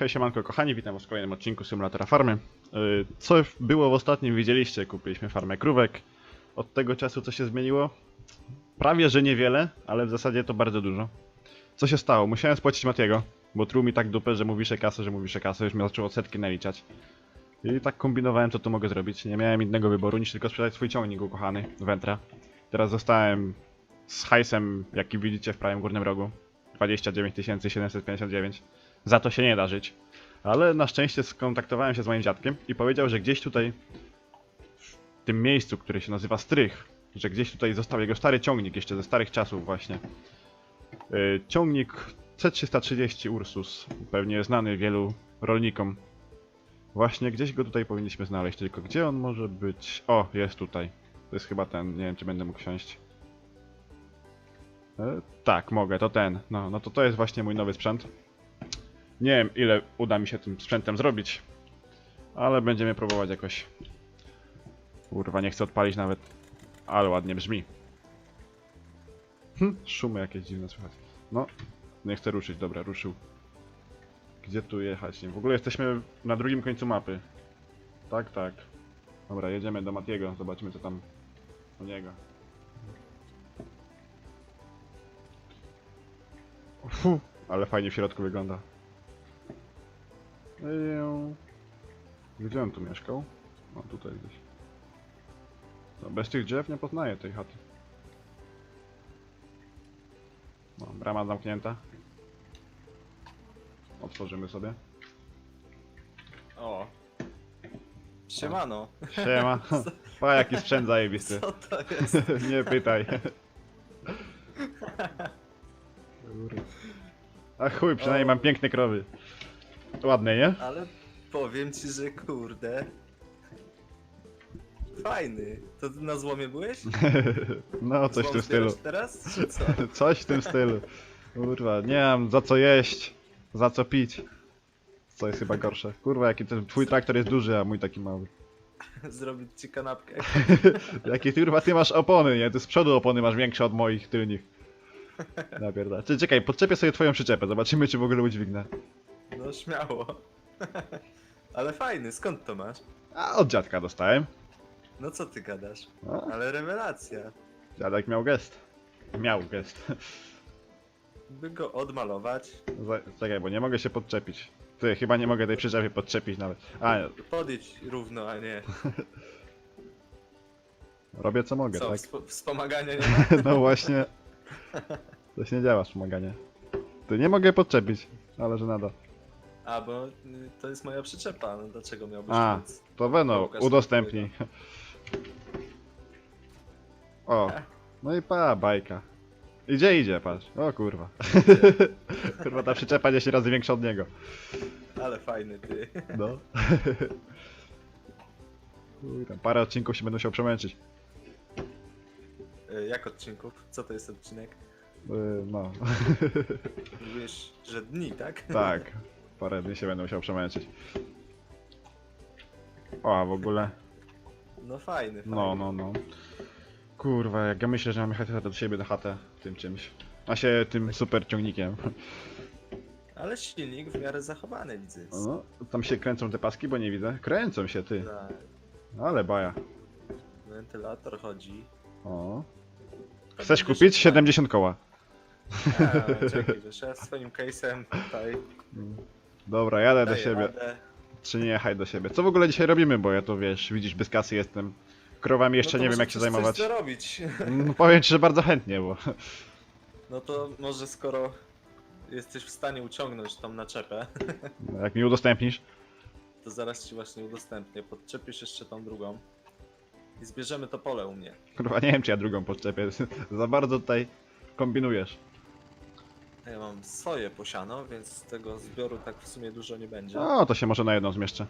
Hej siemanko kochani, witam was w kolejnym odcinku Symulatora Farmy. Yy, Co było w ostatnim widzieliście, kupiliśmy farmę krówek. Od tego czasu co się zmieniło? Prawie, że niewiele, ale w zasadzie to bardzo dużo. Co się stało? Musiałem spłacić Matiego, bo truł mi tak dupę, że mówisze kasę, że mówisze kasę, już mi zaczęło setki naliczać. I tak kombinowałem, co tu mogę zrobić. Nie miałem innego wyboru niż tylko sprzedać swój ciągnik ukochany, Ventra. Teraz zostałem z hajsem, jaki widzicie w prawym górnym rogu. 29 759. Za to się nie da żyć. Ale na szczęście skontaktowałem się z moim dziadkiem i powiedział, że gdzieś tutaj, w tym miejscu, które się nazywa Strych, że gdzieś tutaj został jego stary ciągnik, jeszcze ze starych czasów właśnie. Yy, ciągnik C330 Ursus, pewnie znany wielu rolnikom. Właśnie gdzieś go tutaj powinniśmy znaleźć, tylko gdzie on może być? O, jest tutaj. To jest chyba ten, nie wiem czy będę mógł siąść. E, tak, mogę, to ten. No, no to to jest właśnie mój nowy sprzęt. Nie wiem ile uda mi się tym sprzętem zrobić, ale będziemy próbować jakoś. Kurwa, nie chcę odpalić nawet, ale ładnie brzmi. Hm, szumy jakieś dziwne słychać. No, nie chcę ruszyć, dobra, ruszył. Gdzie tu jechać? Nie, w ogóle jesteśmy na drugim końcu mapy. Tak, tak. Dobra, jedziemy do Matiego, zobaczymy co tam u niego. Fu, ale fajnie w środku wygląda. Eję. Gdzie on tu mieszkał? No tutaj gdzieś. No, bez tych drzew nie poznaję tej chaty. No, brama zamknięta. Otworzymy sobie. O. Siemano. Siema. Pa, jaki sprzęt zajebisty. Co to jest? nie pytaj. A chuj, przynajmniej mam piękne krowy. Ładne, nie? Ale powiem ci, że kurde. Fajny. To ty na złomie byłeś? No, coś w Złom tym stylu. zbierasz teraz? Czy co? Coś w tym stylu. Kurwa, nie mam za co jeść, za co pić. Co jest chyba gorsze. Kurwa, jaki ten twój traktor jest duży, a mój taki mały. Zrobić ci kanapkę. Jakie ty, kurwa, ty masz opony, nie? Ty z przodu opony masz większe od moich tylnych. Napierda. Czy czekaj, podczepię sobie twoją przyczepę, zobaczymy czy w ogóle udźwignę. No śmiało. Ale fajny, skąd to masz? A od dziadka dostałem. No co ty gadasz? No, Ale rewelacja. dziadek miał gest. Miał gest. By go odmalować. Za- Czekaj, bo nie mogę się podczepić. Ty, chyba nie mogę tej przyczepy podczepić nawet. A, Podejdź równo, a nie. robię co mogę, Co, tak? wsp- wspomagania nie ma? No właśnie. Coś nie działa wspomaganie. Ty nie mogę podczepić, ale że nada. A, bo y, to jest moja przyczepa, no dlaczego miałbyś A, nic? to Weno, udostępnij. O, no i pa, bajka. Idzie, idzie, patrz. O kurwa. kurwa, ta przyczepa 10 razy większa od niego. Ale fajny ty. No. Kurwa, parę odcinków się będę musiał przemęczyć. Y, Jak odcinków? Co to jest odcinek? Yy, No, Mówisz, że dni, tak? tak. Parę dni się będę musiał przemęczyć. O, a w ogóle. No fajny, fajny. No, no, no. Kurwa, jak ja myślę, że mam jechać do siebie na chatę tym czymś. A się tym super ciągnikiem. Ale silnik w miarę zachowany widzę. No, tam się kręcą te paski, bo nie widzę. Kręcą się, ty. Tak. Ale baja. Wentylator chodzi. O. Chcesz kupić? 70 koła. A, czekaj, wiesz, ja swoim case'em tutaj Dobra, jadę do daję siebie. radę. Czy nie jechaj do siebie. Co w ogóle dzisiaj robimy, bo ja to wiesz, widzisz, bez kasy jestem. Krowami jeszcze No to nie wiem może jak się chcesz zajmować. Coś zarobić. No, powiem ci, że bardzo chętnie, bo. No to może skoro jesteś w stanie uciągnąć tą naczepę, Jak mi udostępnisz. to zaraz ci właśnie udostępnię. Podczepisz jeszcze tą drugą. I zbierzemy to pole u mnie. Kurwa, nie wiem czy ja drugą podczepię. Za bardzo tutaj kombinujesz. Ja mam swoje posiano, więc z tego zbioru tak w sumie dużo nie będzie. No, to się może na jedną zmieszczę.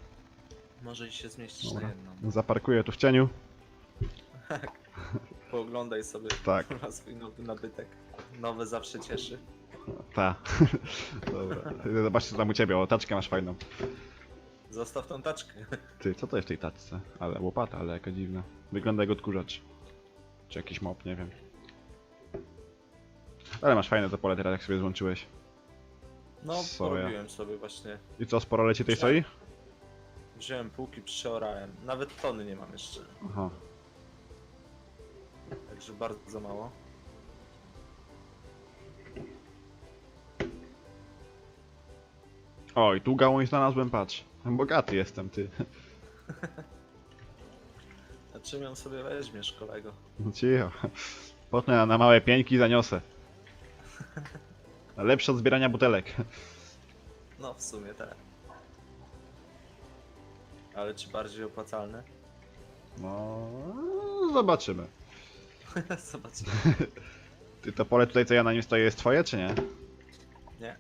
Może i się zmieścić Dobra. na jedną. Zaparkuję tu w cieniu. Pooglądaj sobie Tak. na swój nowy nabytek. Nowe zawsze cieszy. Ta. Dobra. Zobaczcie co tam u ciebie, o taczkę masz fajną. Zostaw tą taczkę. Ty, co to jest w tej taczce? Ale łopata, ale jaka dziwna. Wygląda jak odkurzacz. Czy jakiś mop, nie wiem. Ale masz fajne to pole teraz jak sobie złączyłeś. No, Soja. porobiłem sobie właśnie. I co, sporo leci tej soi? Wziąłem półki, przeorałem. Nawet tony nie mam jeszcze. Aha. Także bardzo mało. Oj, tu gałąź znalazłem, patrz. Bogaty jestem, ty. A czym ją sobie weźmiesz, kolego? No Cicho. Potem na- na małe pieńki zaniosę. Lepsze od zbierania butelek. No, w sumie tak. Ale czy bardziej opłacalne? No, zobaczymy. Zobaczymy. Ty to pole tutaj, co ja na nim stoję, jest twoje, czy nie? Nie.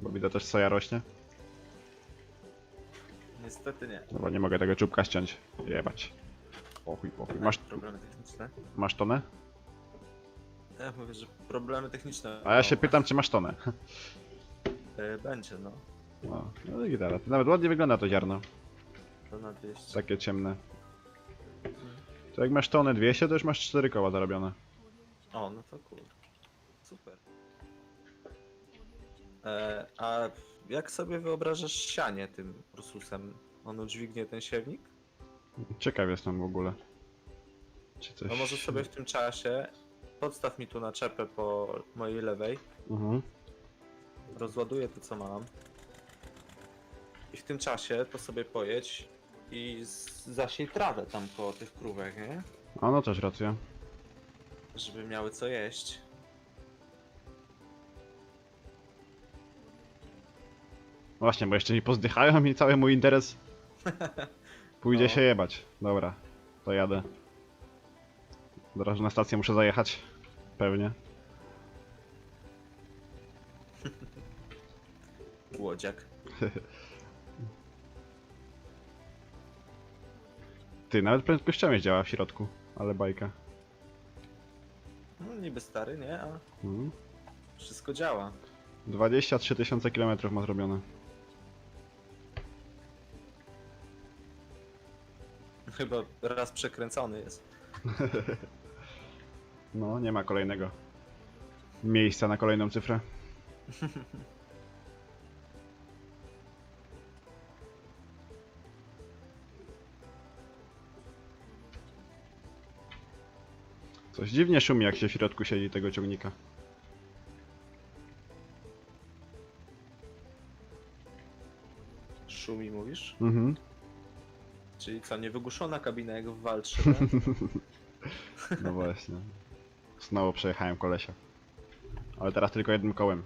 Bo widzę też soja rośnie. Niestety nie. Dobra, nie mogę tego czubka ściąć. Jebać. Pochuj, pochuj. Masz, problemy techniczne. masz tonę? Ja mówię, że problemy techniczne. A ja się pytam, czy masz tonę. e, Będzie, no. No, no i gitara. Nawet ładnie wygląda to ziarno. To na 200. Takie ciemne. To jak masz tonę 200, to już masz 4 koła zarobione. O, no to cool. Super. E, a jak sobie wyobrażasz sianie tym Ursusem? On udźwignie ten siewnik? Ciekaw jestem w ogóle. Czy coś... No może sobie w tym czasie podstaw mi tu naczepę po mojej lewej, Mhm. rozładuję to co mam i w tym czasie to sobie pojedź i z- zasiej trawę tam koło tych krówek, nie? A no też racja. Żeby miały co jeść. Właśnie, bo jeszcze mi pozdychają i cały mój interes pójdzie No. się jebać. Dobra, to jadę. Teraz na stację muszę zajechać. Pewnie. Łodziak. Ty, nawet prędkościomierz działa w środku, ale bajka. No niby stary, nie? A Mhm. wszystko działa. 23 tysiące kilometrów ma zrobione. Chyba raz przekręcony jest. No, nie ma kolejnego miejsca na kolejną cyfrę. Coś dziwnie szumi, jak się w środku siedzi tego ciągnika. Szumi mówisz? Mhm. Czyli co, niewygłuszona kabina jak w walczy, tak? No właśnie. Znowu przejechałem kolesia. Ale teraz tylko jednym kołem.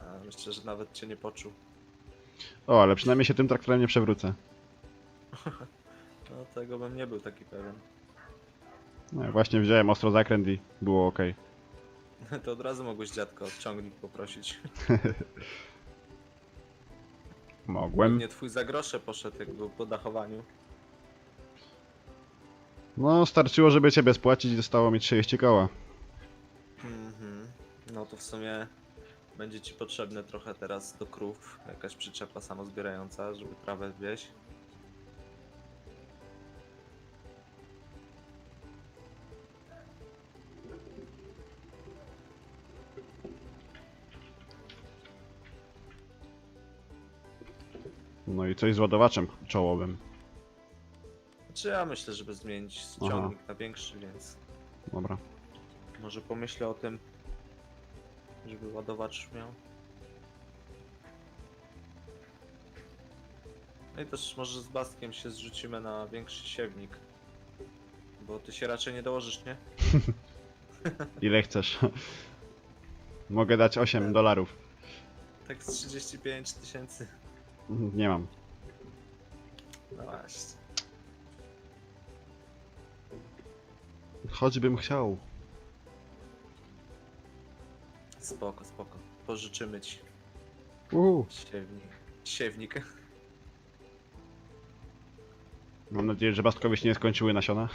A myślę, że nawet cię nie poczuł. O, ale przynajmniej się tym traktorem nie przewrócę. No tego bym nie był taki pewien. No, właśnie wziąłem ostro zakręt i było ok. To od razu mogłeś dziadka o ciągnik poprosić. Mogłem. Nie twój za grosze poszedł jak był po dachowaniu. No, starczyło, żeby ciebie spłacić i zostało mi 30 koła. Mhm. No to w sumie będzie ci potrzebne trochę teraz do krów. Jakaś przyczepa samozbierająca, żeby trawę wieść. No i coś z ładowaczem czołowym. Znaczy ja myślę, żeby zmienić ciągnik na większy, więc Dobra. może pomyślę o tym, żeby ładowacz miał. No i też może z Bastkiem się zrzucimy na większy siewnik. Bo ty się raczej nie dołożysz, nie? Ile chcesz? Mogę dać 8 dolarów. Tak z 35 tysięcy. Nie mam. No właśnie. Choćbym chciał. Spoko, spoko. Pożyczymy ci Uhu. siewnik. Siewnik. Mam nadzieję, że Bastkowi się nie skończyły nasiona.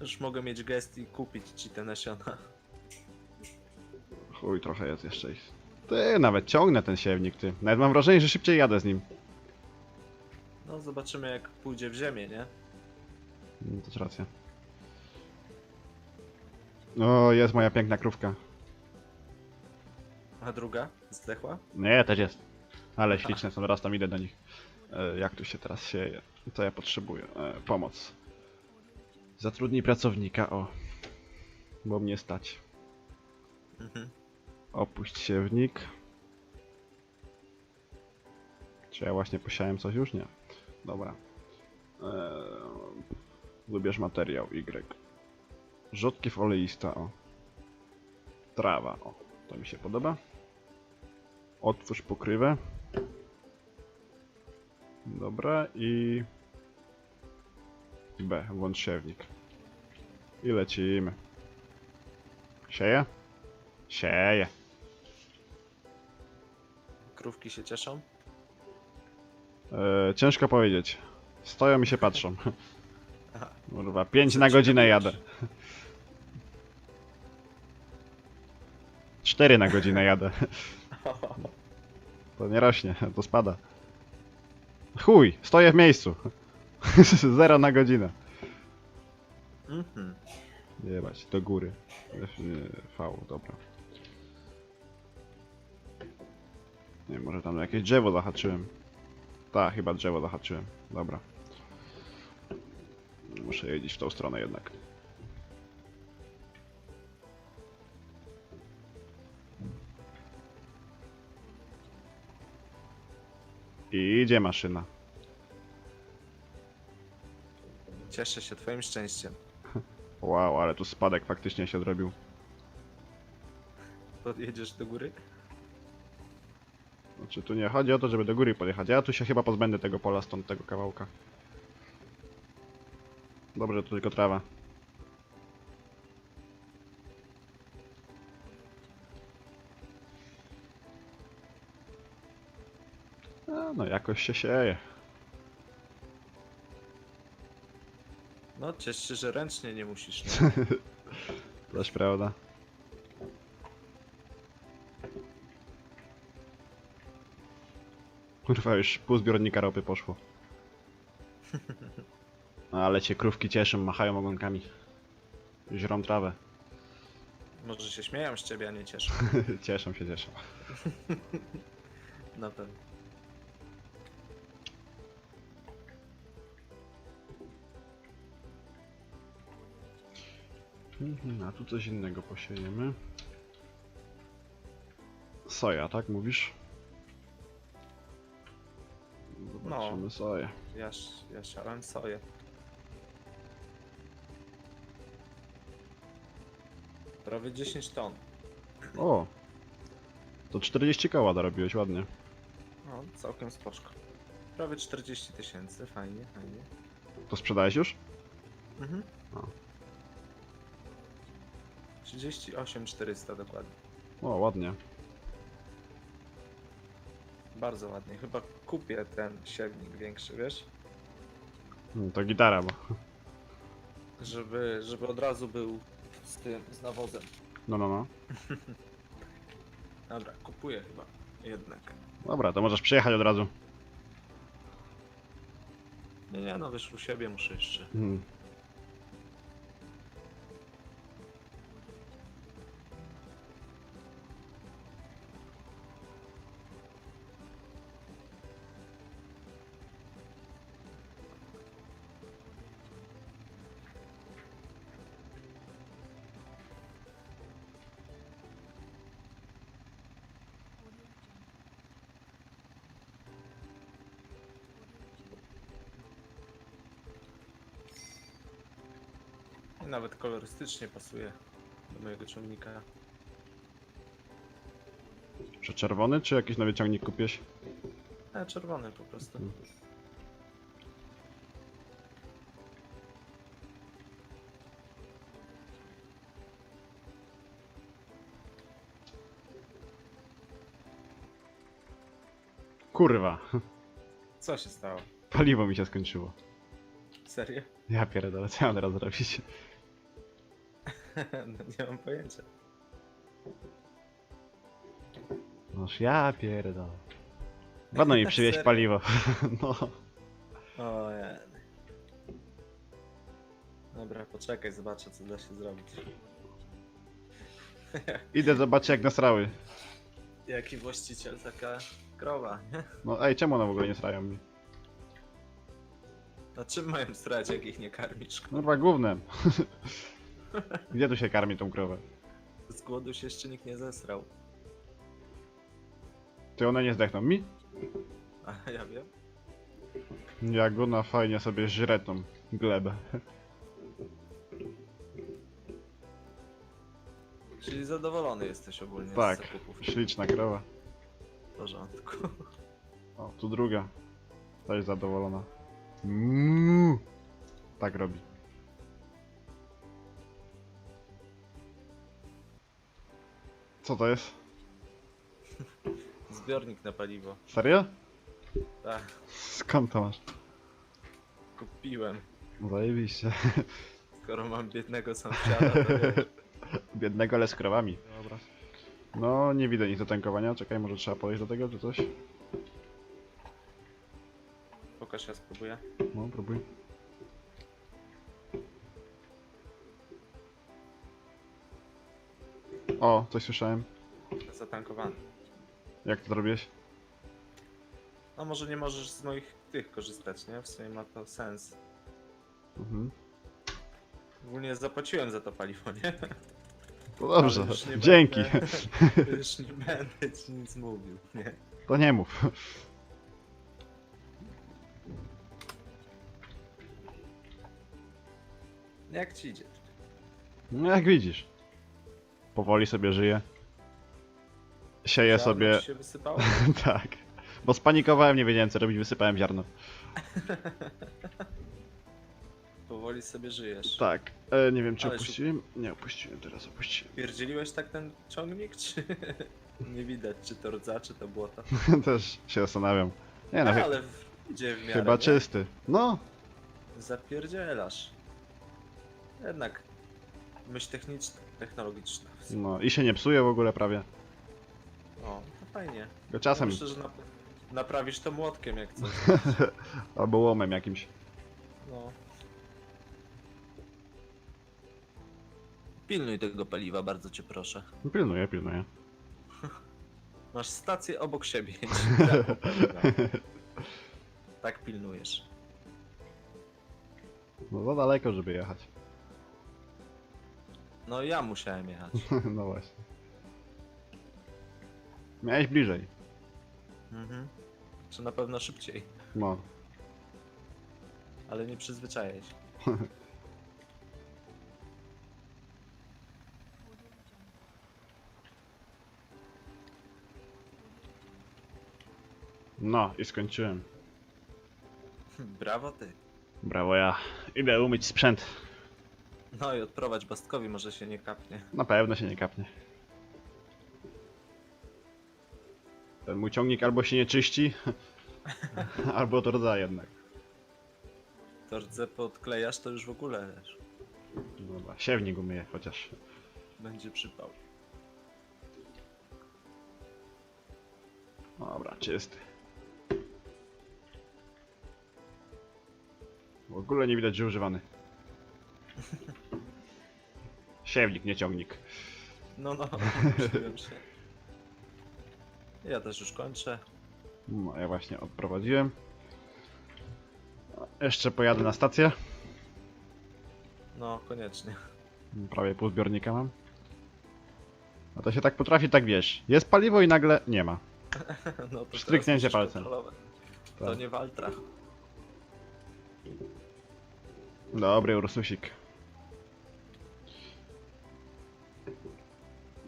Już mogę mieć gest i kupić ci te nasiona. Chuj, trochę jest jeszcze ich. Ty, nawet ciągnę ten siewnik, ty. Nawet mam wrażenie, że szybciej jadę z nim. No zobaczymy jak pójdzie w ziemię, nie? No, to racja. O, jest moja piękna krówka. A druga? Zdechła? Nie, też jest. Ale śliczne są, raz tam idę do nich. E, jak tu się teraz sieje? Co ja potrzebuję? E, pomoc. Zatrudnij pracownika, o. Bo mnie stać. Mhm. Opuść siewnik. Czy ja właśnie posiałem coś już? Nie. Dobra. Eee, wybierz materiał Y. Rzodkiew oleista, o. Trawa, o. To mi się podoba. Otwórz pokrywę. Dobra i... B, włącz siewnik. I lecimy. Sieje? Sieje. Krówki się cieszą? E, ciężko powiedzieć. Stoją i się patrzą. Kurwa, 5 Co na godzinę jadę. 4 na godzinę jadę. To nie rośnie, to spada. Chuj, stoję w miejscu. 0 na godzinę. Mhm. Jebać, do góry. V, dobra. Nie, może tam jakieś drzewo zahaczyłem. Tak, chyba drzewo zahaczyłem. Dobra. Muszę jeździć w tą stronę jednak. I idzie maszyna. Cieszę się twoim szczęściem. Wow, ale tu spadek faktycznie się zrobił. Podjedziesz do góry? Znaczy tu nie chodzi o to, żeby do góry podjechać. Ja tu się chyba pozbędę tego pola stąd tego kawałka. Dobrze, to tylko trawa. A, no jakoś się sieje. No, ciesz się, że ręcznie nie musisz. Nie? Też prawda. Kurwa, już pół zbiornika ropy poszło. No, Ale cię krówki cieszą, machają ogonkami. Żrą trawę. Może się śmieją z ciebie, a nie cieszą. cieszą się, cieszą. Na pewno. Mhm, A tu coś innego posiejemy. Soja, tak mówisz? Zobaczymy soję. Ja, ja siałem soję. Prawie 10 ton. O! To 40 koła dorobiłeś, ładnie. No, całkiem spoczko. Prawie 40 tysięcy, fajnie, fajnie. To sprzedałeś już? Mhm. O. 38 400 dokładnie. O, ładnie. Bardzo ładnie. Chyba kupię ten siewnik większy, wiesz? Mm, To gitara, bo... Żeby, żeby od razu był z tym, z nawozem. No, no, no. Dobra, kupuję chyba jednak. Dobra, to możesz przyjechać od razu. Nie, nie, no wiesz, u siebie muszę jeszcze. Mhm. I nawet kolorystycznie pasuje do mojego ciągnika. Czy czerwony, czy jakiś nowy ciągnik kupiłeś? E, czerwony po prostu. Mm. Kurwa, Co się stało? paliwo mi się skończyło. Serio? Ja pierdolę, co ja mam teraz zrobić? No nie mam pojęcia. Noż ja pierdolę. Ładno mi przywieźć Serio? paliwo. No. O nie. Dobra, poczekaj, zobaczę co da się zrobić. Idę zobaczyć jak nasrały. Jaki właściciel, taka krowa, nie? No ej, czemu one w ogóle nie srają mi? Na czym mają strać, jak ich nie karmisz? Kurwa gównem. Gdzie tu się karmi tą krowę? Z głodu się jeszcze nikt nie zesrał. Czy one nie zdechną mi? A ja wiem. Jak ona fajnie sobie żre tą glebę. Czyli zadowolony jesteś ogólnie Tak. z zakupów. Śliczna krowa. W porządku. O, tu druga. Ta jest zadowolona. Mmm. Tak robi. Co to jest? Zbiornik na paliwo. Serio? Tak, Skąd to masz? kupiłem. Zajebiście. Skoro mam biednego sąsiada, to wiesz. Biednego, ale z krowami. Dobra. No, nie widzę nic do tankowania. Czekaj, może trzeba podejść do tego, czy coś? Pokaż, ja spróbuję. No, próbuj. O, coś słyszałem. Zatankowany. Jak to zrobiłeś? No może nie możesz z moich tych korzystać, nie? W sumie ma to sens. Mhm. Ogólnie zapłaciłem za to paliwo, nie? To dobrze, Ale już nie dzięki. Będę, już nie będę ci nic mówił, nie? To nie mów. Jak ci idzie? No jak widzisz. Powoli sobie żyję. Sieję Ziarno sobie. się wysypało? tak. Bo spanikowałem, nie wiedziałem co robić, wysypałem ziarno. Powoli sobie żyjesz. Tak. E, nie wiem czy Ale opuściłem? Nie opuściłem, teraz opuściłem. Pierdzieliłeś tak ten ciągnik, czy nie widać, czy to rdza, czy to błoto? Też się zastanawiam. Nie no, No, chy- ale w- idzie w miarę, chyba nie? czysty. No, Zapierdzielasz. Jednak myśl techniczna, technologiczna. no i się nie psuje w ogóle prawie. O, to fajnie. Tylko czasem. Myślę, że nap- naprawisz to młotkiem jak coś. Albo łomem jakimś. No. Pilnuj tego paliwa, bardzo cię proszę. Pilnuję, pilnuję. Masz stację obok siebie. tak pilnujesz. No za daleko, żeby jechać. No ja musiałem jechać. no właśnie. Miałeś bliżej. Mhm. Czy na pewno szybciej, No. ale nie przyzwyczajaj się. No i skończyłem. Brawo ty. Brawo ja. Idę umyć sprzęt. No i odprowadź Bastkowi, może się nie kapnie. Na pewno się nie kapnie. Ten mój ciągnik albo się nie czyści, albo to rdza jednak. To rdze podklejasz, to już w ogóle wiesz, Dobra, siewnik umyję chociaż. będzie przypał. Dobra, czysty. W ogóle nie widać, że używany. Siewnik, nie ciągnik. No, no, się. Ja też już kończę. No, ja właśnie odprowadziłem. Jeszcze pojadę na stację. No, koniecznie. Prawie pół zbiornika mam. A to się tak potrafi, tak wiesz. Jest paliwo i nagle nie ma. No, to Stryknięcie palcem. To Tak. nie Waltra. Dobry Ursusik.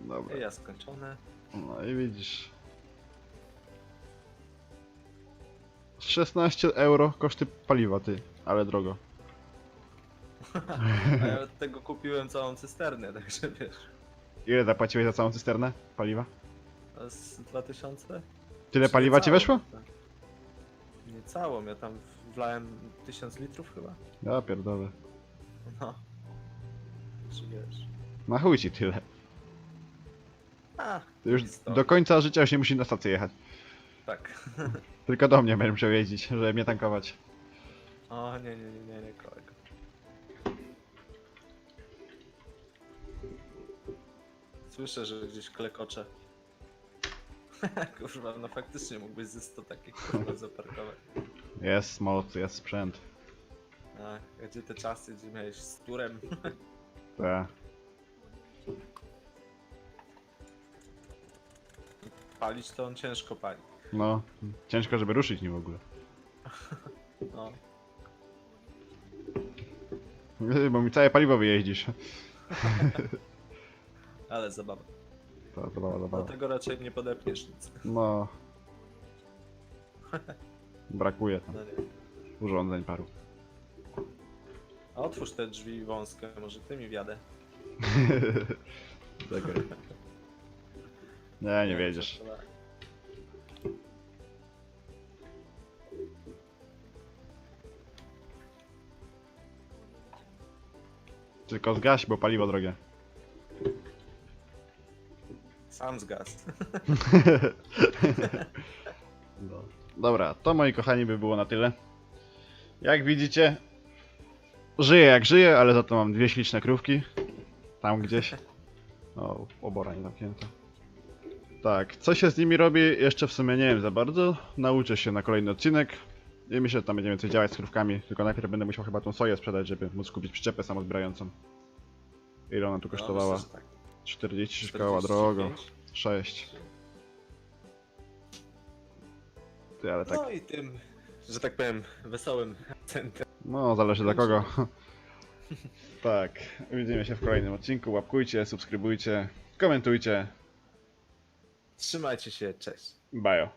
Dobra. Ja skończone. No i widzisz. 16 euro koszty paliwa, ty, ale drogo. A ja od tego kupiłem całą cysternę, także wiesz. Ile zapłaciłeś za całą cysternę paliwa? A z 2000? Tyle Czy paliwa ci weszło? Tak. Nie całą, ja tam wlałem 1000 litrów chyba. Ja pierdolę. No. Czy wiesz. Na chuj ci tyle. A, Ty już historia. do końca życia już nie musisz na stację jechać. Tak. Tylko do mnie będę musiał jeździć, żeby mnie tankować. O, nie, nie, nie, nie, nie, kolego. Słyszę, że gdzieś klekocze. kurwa, no faktycznie mógłbyś ze 100 takich kurwa zaparkować. Jest moc, jest sprzęt. A, gdzie te czasy, gdzie miałeś z turem? Tak. Palić to on ciężko pali. No, ciężko, żeby ruszyć nim w ogóle. No. Bo mi całe paliwo wyjeździsz. Ale zabawa. To zabawa, zabawa. Dlatego raczej nie podepniesz nic. No. Brakuje tam No nie. urządzeń paru. A otwórz te drzwi wąskie, może ty mi wjadę. Czekaj. Nie, nie wiedziesz. Tylko zgaś, bo paliwo drogie. Sam zgasł. No. Dobra, to moi kochani by było na tyle. Jak widzicie, żyję jak żyję, ale za to mam dwie śliczne krówki. Tam gdzieś. O, obora nie zamknięta. Tak, co się z nimi robi, jeszcze w sumie nie wiem za bardzo. Nauczę się na kolejny odcinek. I myślę, że tam będziemy coś działać z krówkami. Tylko najpierw będę musiał chyba tą soję sprzedać, żeby móc kupić przyczepę samozbrającą. Ile ona tu kosztowała? No, myślę, tak. 40 koła drogo. 45. 6. Ty, ale tak. No i tym, że tak powiem, wesołym akcentem. No, zależy dla kogo. tak, widzimy się w kolejnym odcinku. Łapkujcie, subskrybujcie, komentujcie. Trzymajcie się, cześć. Bajo.